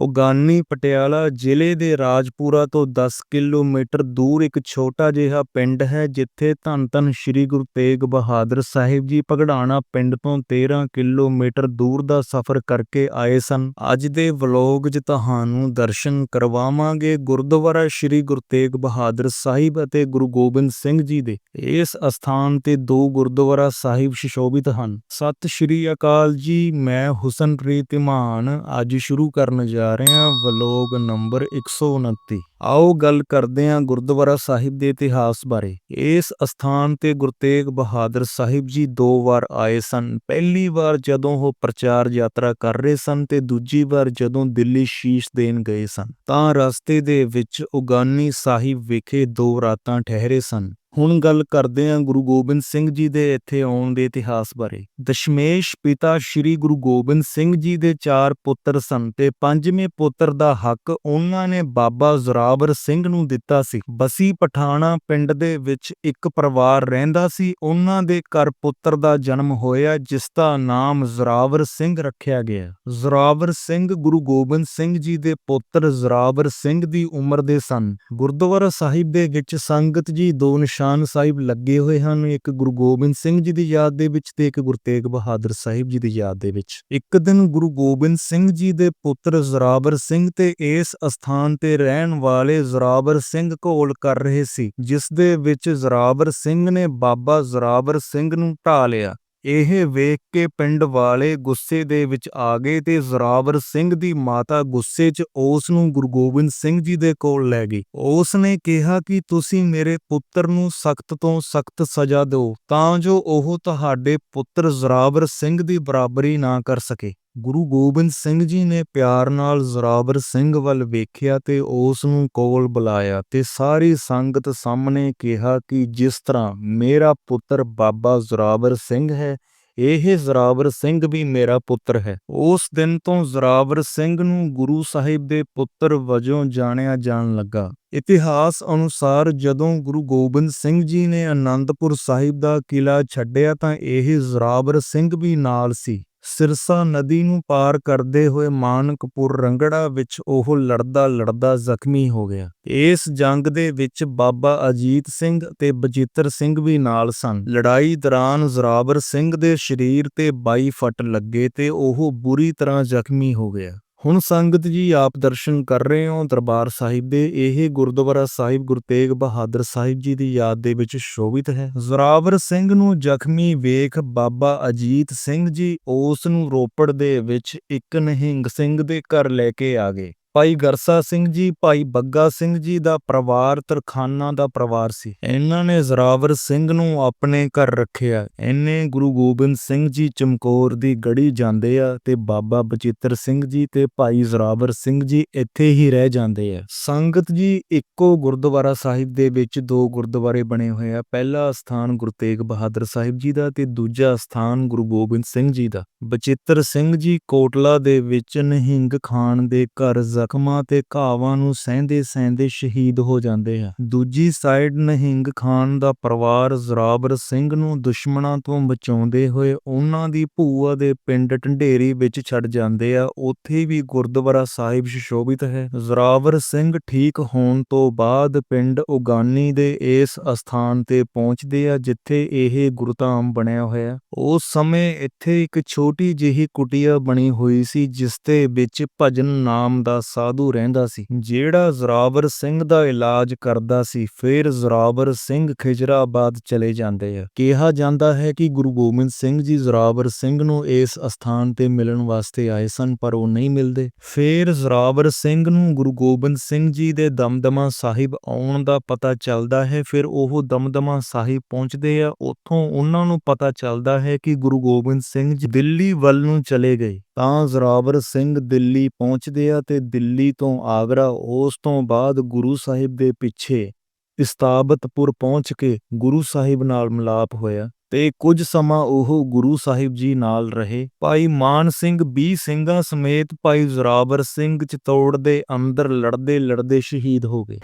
ਉਗਾਨੀ ਪਟਿਆਲਾ ਜ਼ਿਲ੍ਹੇ ਦੇ ਰਾਜਪੁਰਾ ਤੋਂ 10 ਕਿਲੋਮੀਟਰ ਦੂਰ ਇੱਕ ਛੋਟਾ ਜਿਹਾ ਪਿੰਡ ਹੈ, ਜਿੱਥੇ ਧੰਨ ਧੰਨ ਸ੍ਰੀ ਗੁਰੂ ਤੇਗ ਬਹਾਦਰ ਸਾਹਿਬ ਜੀ ਭਗੜਾਣਾ ਪਿੰਡ ਤੋਂ 13 ਕਿਲੋਮੀਟਰ ਦੂਰ ਦਾ ਸਫ਼ਰ ਕਰਕੇ ਆਏ ਸਨ। ਅੱਜ ਦੇ ਵਲੋਗ 'ਚ ਤੁਹਾਨੂੰ ਦਰਸ਼ਨ ਕਰਵਾਵਾਂਗੇ ਗੁਰਦੁਆਰਾ ਸ੍ਰੀ ਗੁਰੂ ਤੇਗ ਬਹਾਦਰ ਸਾਹਿਬ ਅਤੇ ਗੁਰੂ ਗੋਬਿੰਦ ਸਿੰਘ ਜੀ ਦੇ। ਇਸ ਅਸਥਾਨ ਤੇ ਦੋ ਗੁਰਦੁਆਰਾ ਸਾਹਿਬ ਸ਼ਿਸ਼ੋਭਿਤ ਹਨ। ਸਤਿ ਸ਼੍ਰੀ ਅਕਾਲ ਜੀ, ਮੈਂ ਹੁਸਨਪ੍ਰੀਤ ਇਮਾਨ ਅੱਜ ਸ਼ੁਰੂ ਕਰਨ ਜਾ ਰਹੇ ਹਾਂ, ਵਲੋਗ ਨੰਬਰ 129 ਆਓ ਗੱਲ ਕਰਦੇ ਹਾਂ ਗੁਰਦੁਆਰਾ ਸਾਹਿਬ ਦੇ ਇਤਿਹਾਸ ਬਾਰੇ। ਇਸ ਅਸਥਾਨ ਤੇ ਗੁਰੂ ਤੇਗ ਬਹਾਦਰ ਸਾਹਿਬ ਜੀ ਦੋ ਵਾਰ ਆਏ ਸਨ। ਪਹਿਲੀ ਵਾਰ ਜਦੋਂ ਉਹ ਪ੍ਰਚਾਰ ਯਾਤਰਾ ਕਰ ਰਹੇ ਸਨ ਤੇ ਦੂਜੀ ਵਾਰ ਜਦੋਂ ਦਿੱਲੀ ਸ਼ੀਸ਼ ਦੇਣ ਗਏ ਸਨ। ਤਾਂ ਰਸਤੇ ਦੇ ਵਿੱਚ ਉਗਾਨੀ ਸਾਹਿਬ ਵਿਖੇ ਦੋ ਰਾਤਾਂ ਠਹਿਰੇ ਸਨ। ਹੁਣ ਗੱਲ ਕਰਦੇ ਹਾਂ ਗੁਰੂ ਗੋਬਿੰਦ ਸਿੰਘ ਜੀ ਦੇ ਇੱਥੇ ਆਉਣ ਦੇ ਇਤਿਹਾਸ ਬਾਰੇ। ਦਸ਼ਮੇਸ਼ ਪਿਤਾ ਸ੍ਰੀ ਗੁਰੂ ਗੋਬਿੰਦ ਸਿੰਘ ਜੀ ਦੇ ਚਾਰ ਪੁੱਤਰ ਸਨ ਤੇ ਪੰਜਵੇਂ ਪੁੱਤਰ ਦਾ ਹੱਕ ਉਹਨਾਂ ਨੇ ਬਾਬਾ ਜ਼ੋਰਾਵਰ ਸਿੰਘ ਨੂੰ ਦਿੱਤਾ ਸੀ। ਬਸੀ ਪਠਾਣਾ ਪਿੰਡ ਦੇ ਵਿੱਚ ਇੱਕ ਪਰਿਵਾਰ ਰਹਿੰਦਾ ਸੀ। ਉਹਨਾਂ ਦੇ ਘਰ ਪੁੱਤਰ ਦਾ ਜਨਮ ਹੋਇਆ, ਜਿਸ ਦਾ ਨਾਮ ਜ਼ੋਰਾਵਰ ਸਿੰਘ ਰੱਖਿਆ ਗਿਆ। ਜ਼ੋਰਾਵਰ ਸਿੰਘ ਗੁਰੂ ਗੋਬਿੰਦ ਸਿੰਘ ਜੀ ਦੇ ਪੁੱਤਰ ਜ਼ੋਰਾਵਰ ਸਿੰਘ ਦੀ ਉਮਰ ਦੇ ਸਨ। ਗੁਰਦੁਆਰਾ ਸਾਹਿਬ ਦੇ ਵਿੱਚ ਸੰਗਤ ਜੀ ਦੋ ਨਿਸ਼ਾਨ ਸਾਹਿਬ ਲੱਗੇ ਹੋਏ ਹਨ, ਇੱਕ ਗੁਰੂ ਗੋਬਿੰਦ ਸਿੰਘ ਜੀ ਦੀ ਯਾਦ ਦੇ ਵਿੱਚ ਤੇ ਇੱਕ ਗੁਰੂ ਤੇਗ ਬਹਾਦਰ ਸਾਹਿਬ ਜੀ ਦੀ ਯਾਦ ਦੇ ਵਿੱਚ। ਇੱਕ ਦਿਨ ਗੁਰੂ ਗੋਬਿੰਦ ਸਿੰਘ ਜੀ ਦੇ ਪੁੱਤਰ ਜ਼ੋਰਾਵਰ ਸਿੰਘ ਤੇ ਇਸ ਅਸਥਾਨ ਤੇ ਰਹਿਣ ਵਾਲੇ ਜ਼ੋਰਾਵਰ ਸਿੰਘ ਘੋਲ ਕਰ ਰਹੇ ਸੀ, ਜਿਸ ਦੇ ਵਿੱਚ ਜ਼ੋਰਾਵਰ ਸਿੰਘ ਨੇ ਬਾਬਾ ਜ਼ੋਰਾਵਰ ਸਿੰਘ ਨੂੰ ਢਾ ਲਿਆ। ਇਹ ਵੇਖ ਕੇ ਪਿੰਡ ਵਾਲੇ ਗੁੱਸੇ ਦੇ ਵਿੱਚ ਆ ਗਏ ਤੇ ਜ਼ਰਾਵਰ ਸਿੰਘ ਦੀ ਮਾਤਾ ਗੁੱਸੇ 'ਚ ਉਸ ਨੂੰ ਗੁਰੂ ਗੋਬਿੰਦ ਸਿੰਘ ਜੀ ਦੇ ਕੋਲ ਲੈ ਗਈ। ਉਸ ਨੇ ਕਿਹਾ ਕਿ ਤੁਸੀਂ ਮੇਰੇ ਪੁੱਤਰ ਨੂੰ ਸਖਤ ਤੋਂ ਸਖਤ ਸਜ਼ਾ ਦਿਓ ਤਾਂ ਜੋ ਉਹ ਤੁਹਾਡੇ ਪੁੱਤਰ ਜ਼ਰਾਵਰ ਸਿੰਘ ਦੀ ਬਰਾਬਰੀ ਨਾ ਕਰ ਸਕੇ। ਗੁਰੂ ਗੋਬਿੰਦ ਸਿੰਘ ਜੀ ਨੇ ਪਿਆਰ ਨਾਲ ਜ਼ੋਰਾਵਰ ਸਿੰਘ ਵੱਲ ਵੇਖਿਆ ਤੇ ਉਸ ਨੂੰ ਕੋਲ ਬੁਲਾਇਆ ਤੇ ਸਾਰੀ ਸੰਗਤ ਸਾਹਮਣੇ ਕਿਹਾ ਕਿ ਜਿਸ ਤਰ੍ਹਾਂ ਮੇਰਾ ਪੁੱਤਰ ਬਾਬਾ ਜ਼ੋਰਾਵਰ ਸਿੰਘ ਹੈ, ਇਹ ਜ਼ੋਰਾਵਰ ਸਿੰਘ ਵੀ ਮੇਰਾ ਪੁੱਤਰ ਹੈ। ਉਸ ਦਿਨ ਤੋਂ ਜ਼ੋਰਾਵਰ ਸਿੰਘ ਨੂੰ ਗੁਰੂ ਸਾਹਿਬ ਦੇ ਪੁੱਤਰ ਵਜੋਂ ਜਾਣਿਆ ਜਾਣ ਲੱਗਾ। ਇਤਿਹਾਸ ਅਨੁਸਾਰ ਜਦੋਂ ਗੁਰੂ ਗੋਬਿੰਦ ਸਿੰਘ ਜੀ ਨੇ ਆਨੰਦਪੁਰ ਸਾਹਿਬ ਦਾ ਕਿਲਾ ਛੱਡਿਆ ਤਾਂ ਇਹ ਜ਼ੋਰਾਵਰ ਸਿੰਘ ਵੀ ਨਾਲ ਸੀ। ਸਿਰਸਾ ਨਦੀ ਨੂੰ ਪਾਰ ਕਰਦੇ ਹੋਏ ਮਾਨਕਪੁਰ ਰੰਗੜਾ ਵਿੱਚ ਉਹ ਲੜਦਾ ਲੜਦਾ ਜ਼ਖਮੀ ਹੋ ਗਿਆ। ਇਸ ਜੰਗ ਦੇ ਵਿੱਚ ਬਾਬਾ ਅਜੀਤ ਸਿੰਘ ਤੇ ਬਜੀਤਰ ਸਿੰਘ ਵੀ ਨਾਲ ਸਨ। ਲੜਾਈ ਦੌਰਾਨ ਜ਼ੋਰਾਵਰ ਸਿੰਘ ਦੇ ਸਰੀਰ ਤੇ 22 ਫੱਟ ਲੱਗੇ ਤੇ ਉਹ ਬੁਰੀ ਤਰ੍ਹਾਂ ਜ਼ਖਮੀ ਹੋ ਗਿਆ। ਹੁਣ ਸੰਗਤ ਜੀ ਆਪ ਦਰਸ਼ਨ ਕਰ ਰਹੇ ਹੋ ਦਰਬਾਰ ਸਾਹਿਬ ਦੇ। ਇਹ ਗੁਰਦੁਆਰਾ ਸਾਹਿਬ ਗੁਰੂ ਤੇਗ ਬਹਾਦਰ ਸਾਹਿਬ ਜੀ ਦੀ ਯਾਦ ਦੇ ਵਿੱਚ ਸ਼ੋਭਿਤ ਹੈ। ਜ਼ੋਰਾਵਰ ਸਿੰਘ ਨੂੰ ਜ਼ਖਮੀ ਵੇਖ ਬਾਬਾ ਅਜੀਤ ਸਿੰਘ ਜੀ ਉਸ ਨੂੰ ਰੋਪੜ ਦੇ ਵਿੱਚ ਇੱਕ ਨਹਿੰਗ ਸਿੰਘ ਦੇ ਘਰ ਲੈ ਕੇ ਆ ਗਏ। ਭਾਈ ਗਰਸਾ ਸਿੰਘ ਜੀ, ਭਾਈ ਬੱਗਾ ਸਿੰਘ ਜੀ ਦਾ ਪਰਿਵਾਰ ਤਰਖਾਨਾ ਦਾ ਪਰਿਵਾਰ ਸੀ। ਇਹਨਾਂ ਨੇ ਜ਼ੋਰਾਵਰ ਸਿੰਘ ਨੂੰ ਆਪਣੇ ਘਰ ਰੱਖਿਆ। ਇਹਨੇ ਗੁਰੂ ਗੋਬਿੰਦ ਸਿੰਘ ਜੀ ਚਮਕੌਰ ਦੀ ਗੜੀ ਜਾਂਦੇ ਆ ਤੇ ਬਾਬਾ ਬਚਿੱਤਰ ਸਿੰਘ ਜੀ ਤੇ ਭਾਈ ਜ਼ੋਰਾਵਰ ਸਿੰਘ ਜੀ ਇੱਥੇ ਹੀ ਰਹਿ ਜਾਂਦੇ ਆ। ਸੰਗਤ ਜੀ ਇੱਕੋ ਗੁਰਦੁਆਰਾ ਸਾਹਿਬ ਦੇ ਵਿੱਚ ਦੋ ਗੁਰਦੁਆਰੇ ਬਣੇ ਹੋਏ ਆ। ਪਹਿਲਾ ਸਥਾਨ ਗੁਰੂ ਤੇਗ ਬਹਾਦਰ ਸਾਹਿਬ ਜੀ ਦਾ ਤੇ ਦੂਜਾ ਸਥਾਨ ਗੁਰੂ ਗੋਬਿੰਦ ਸਿੰਘ ਜੀ ਦਾ। ਬਚਿੱਤਰ ਸਿੰਘ ਜੀ ਕੋਟਲਾ ਦੇ ਵਿੱਚ ਨਹਿੰਗ ਖਾਨ ਦੇ ਘਰ ਜ਼ਖਮਾਂ ਤੇ ਘਾਵਾਂ ਨੂੰ ਸਹਿੰਦੇ ਸਹਿੰਦੇ ਸ਼ਹੀਦ ਹੋ ਜਾਂਦੇ ਆ। ਦੂਜੀ ਸਾਈਡ ਨਿਹੰਗ ਖਾਨ ਦਾ ਪਰਿਵਾਰ ਜ਼ੋਰਾਵਰ ਸਿੰਘ ਨੂੰ ਦੁਸ਼ਮਣਾਂ ਤੋਂ ਬਚਾਉਂਦੇ ਹੋਏ ਉਹਨਾਂ ਦੀ ਭੂਆ ਦੇ ਪਿੰਡ ਢੰਡੇਰੀ ਵਿੱਚ ਛੱਡ ਜਾਂਦੇ ਆ। ਉੱਥੇ ਵੀ ਗੁਰਦੁਆਰਾ ਸਾਹਿਬ ਸ਼ੋਭਿਤ ਹੈ। ਜ਼ੋਰਾਵਰ ਸਿੰਘ ਠੀਕ ਹੋਣ ਤੋਂ ਬਾਅਦ ਪਿੰਡ ਉਗਾਨੀ ਦੇ ਇਸ ਅਸਥਾਨ ਤੇ ਪਹੁੰਚਦੇ ਆ, ਜਿੱਥੇ ਇਹ ਗੁਰਧਾਮ ਬਣਿਆ ਹੋਇਆ। ਉਸ ਸਮੇਂ ਇੱਥੇ ਇੱਕ ਛੋਟੀ ਜਿਹੀ ਕੁਟੀਆ ਬਣੀ ਹੋਈ ਸੀ, ਜਿਸ ਦੇ ਵਿੱਚ ਭਜਨ ਨਾਮ ਦਾ ਸਾਧੂ ਰਹਿੰਦਾ ਸੀ। ਜਿਹੜਾ ਜ਼ੋਰਾਵਰ ਸਿੰਘ ਦਾ ਇਲਾਜ ਕਰਦਾ ਸੀ, ਫਿਰ ਜ਼ੋਰਾਵਰ ਸਿੰਘ ਖਿਜਰਾਬਾਦ ਚਲੇ ਜਾਂਦੇ ਆ। ਕਿਹਾ ਜਾਂਦਾ ਹੈ ਕਿ ਗੁਰੂ ਗੋਬਿੰਦ ਸਿੰਘ ਜੀ ਜ਼ੋਰਾਵਰ ਸਿੰਘ ਨੂੰ ਇਸ ਅਸਥਾਨ ਤੇ ਮਿਲਣ ਵਾਸਤੇ ਆਏ ਸਨ, ਪਰ ਉਹ ਨਹੀਂ ਮਿਲਦੇ। ਫਿਰ ਜ਼ੋਰਾਵਰ ਸਿੰਘ ਨੂੰ ਗੁਰੂ ਗੋਬਿੰਦ ਸਿੰਘ ਜੀ ਦੇ ਦਮਦਮਾ ਸਾਹਿਬ ਆਉਣ ਦਾ ਪਤਾ ਚੱਲਦਾ ਹੈ, ਫਿਰ ਉਹ ਦਮਦਮਾ ਸਾਹਿਬ ਪਹੁੰਚਦੇ ਆ। ਉੱਥੋਂ ਉਹਨਾਂ ਨੂੰ ਪਤਾ ਚੱਲਦਾ ਹੈ ਕਿ ਗੁਰੂ ਗੋਬਿੰਦ ਸਿੰਘ ਜੀ ਦਿੱਲੀ ਵੱਲ ਨੂੰ ਚਲੇ ਗਏ। ਤਾਂ ਜ਼ੋਰਾਵਰ ਸਿੰਘ ਦਿੱਲੀ ਪਹੁੰਚਦੇ ਆ ਤੇ ਦਿੱਲੀ ਤੋਂ ਆਗਰਾ, ਉਸ ਤੋਂ ਬਾਅਦ ਗੁਰੂ ਸਾਹਿਬ ਦੇ ਪਿੱਛੇ ਇਸਤਾਬਤਪੁਰ ਪਹੁੰਚ ਕੇ ਗੁਰੂ ਸਾਹਿਬ ਨਾਲ ਮਿਲਾਪ ਹੋਇਆ ਤੇ ਕੁਝ ਸਮਾਂ ਉਹ ਗੁਰੂ ਸਾਹਿਬ ਜੀ ਨਾਲ ਰਹੇ। ਭਾਈ ਮਾਨ ਸਿੰਘ 20 ਸਿੰਘਾਂ ਸਮੇਤ ਭਾਈ ਜ਼ੋਰਾਵਰ ਸਿੰਘ ਚਤੌੜ ਦੇ ਅੰਦਰ ਲੜਦੇ ਲੜਦੇ ਸ਼ਹੀਦ ਹੋ ਗਏ।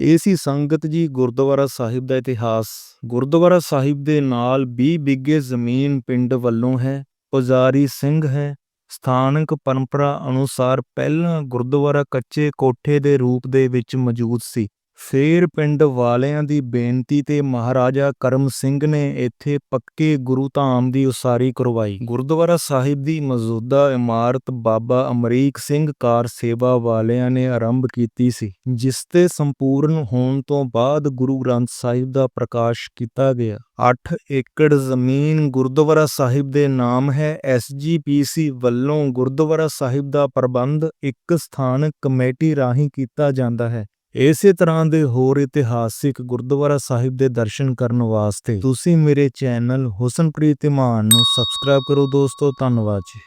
ਇਹ ਸੀ ਸੰਗਤ ਜੀ ਗੁਰਦੁਆਰਾ ਸਾਹਿਬ ਦਾ ਇਤਿਹਾਸ। ਗੁਰਦੁਆਰਾ ਸਾਹਿਬ ਦੇ ਨਾਲ 20 ਬਿੱਗੇ ਜ਼ਮੀਨ ਪਿੰਡ ਵੱਲੋਂ ਹੈ, ਪੁਜਾਰੀ ਸਿੰਘ ਹੈ। ਸਥਾਨਕ ਪਰੰਪਰਾ ਅਨੁਸਾਰ ਪਹਿਲਾਂ ਗੁਰਦੁਆਰਾ ਕੱਚੇ ਕੋਠੇ ਦੇ ਰੂਪ ਦੇ ਵਿੱਚ ਮੌਜੂਦ ਸੀ। ਫੇਰ ਪਿੰਡ ਵਾਲਿਆਂ ਦੀ ਬੇਨਤੀ ਤੇ ਮਹਾਰਾਜਾ ਕਰਮ ਸਿੰਘ ਨੇ ਇੱਥੇ ਪੱਕੇ ਗੁਰੂ ਧਾਮ ਦੀ ਉਸਾਰੀ ਕਰਵਾਈ। ਗੁਰਦੁਆਰਾ ਸਾਹਿਬ ਦੀ ਮੌਜੂਦਾ ਇਮਾਰਤ ਬਾਬਾ ਅਮਰੀਕ ਸਿੰਘ ਕਾਰ ਸੇਵਾ ਵਾਲਿਆਂ ਨੇ ਆਰੰਭ ਕੀਤੀ ਸੀ, ਜਿਸ ਤੇ ਸੰਪੂਰਨ ਹੋਣ ਤੋਂ ਬਾਅਦ ਗੁਰੂ ਗ੍ਰੰਥ ਸਾਹਿਬ ਦਾ ਪ੍ਰਕਾਸ਼ ਕੀਤਾ ਗਿਆ। 8 ਏਕੜ ਜ਼ਮੀਨ ਗੁਰਦੁਆਰਾ ਸਾਹਿਬ ਦੇ ਨਾਮ ਹੈ। ਐਸਜੀਪੀਸੀ ਵੱਲੋਂ ਗੁਰਦੁਆਰਾ ਸਾਹਿਬ ਦਾ ਪ੍ਰਬੰਧ ਇੱਕ ਸਥਾਨਕ ਕਮੇਟੀ ਰਾਹੀਂ ਕੀਤਾ ਜਾਂਦਾ ਹੈ। ਇਸੇ ਤਰ੍ਹਾਂ ਦੇ ਹੋਰ ਇਤਿਹਾਸਿਕ ਗੁਰਦੁਆਰਾ ਸਾਹਿਬ ਦੇ ਦਰਸ਼ਨ ਕਰਨ ਵਾਸਤੇ ਤੁਸੀਂ ਮੇਰੇ ਚੈਨਲ ਹੁਸਨਪ੍ਰੀਤ ਇਮਾਨ ਨੂੰ ਸਬਸਕ੍ਰਾਈਬ ਕਰੋ ਦੋਸਤੋ, ਧੰਨਵਾਦ ਜੀ।